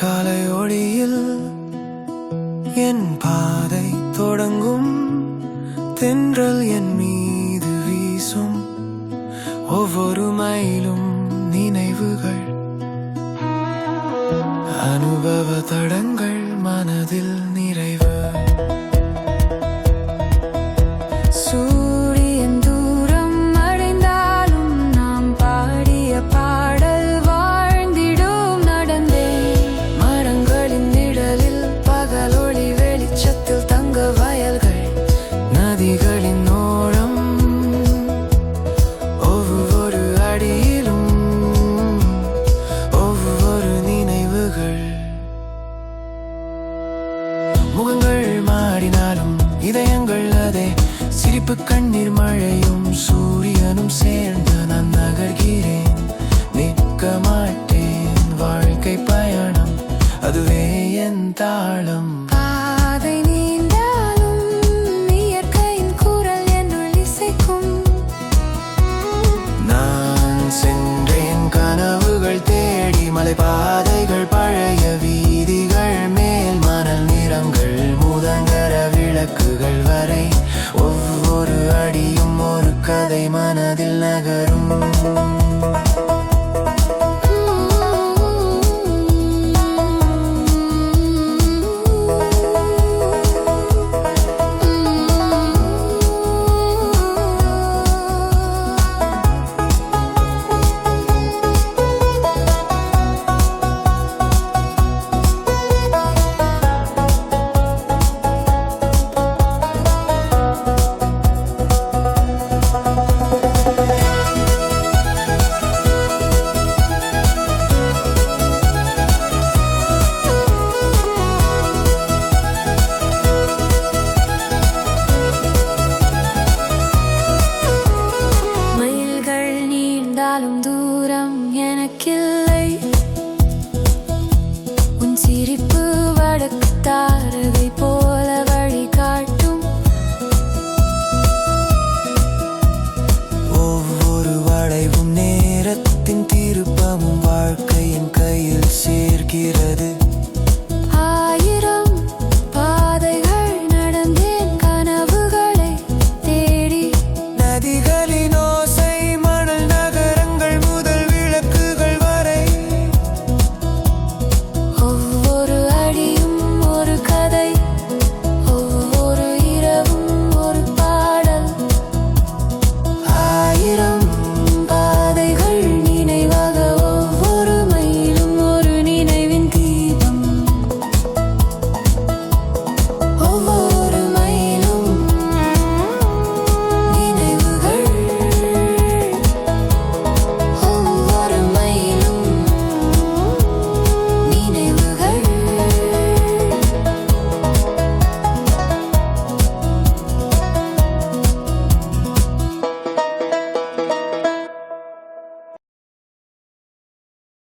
காலை ஒளியில் என் பாதை தொடங்கும். தென்றல் என் மீது வீசும். ஒவ்வொரு மயிலும் நினைவுகள். அனுபவ தடங்கள் மனதில் நிறைவு. சிரிப்பு கண்ணீர் மழையும் சூரியனும் சேர்ந்து நான் நகர்கிறேன். நிற்க மாட்டேன் வாழ்க்கை பயணம் அதுவே என் தாளம். மலை பாதைகள் பழைய வீதிகள் மேல் மணல் நிறங்கள் முதங்கர விளக்குகள் வரை. மனதில் நகரும். என்றாலும் தூரம் எனக்கில்லை. உன் சிரிப்பு வடக்கு தாரதை போல வழி காட்டும். ஒவ்வொரு வளைவும் நேரத்தின் திருப்பமும் வாழ்க்கையின் கையில் சேர்க்கிறது பாதைகள் நடந்தேன் கனவுகளை தேடி. நதிகளினோ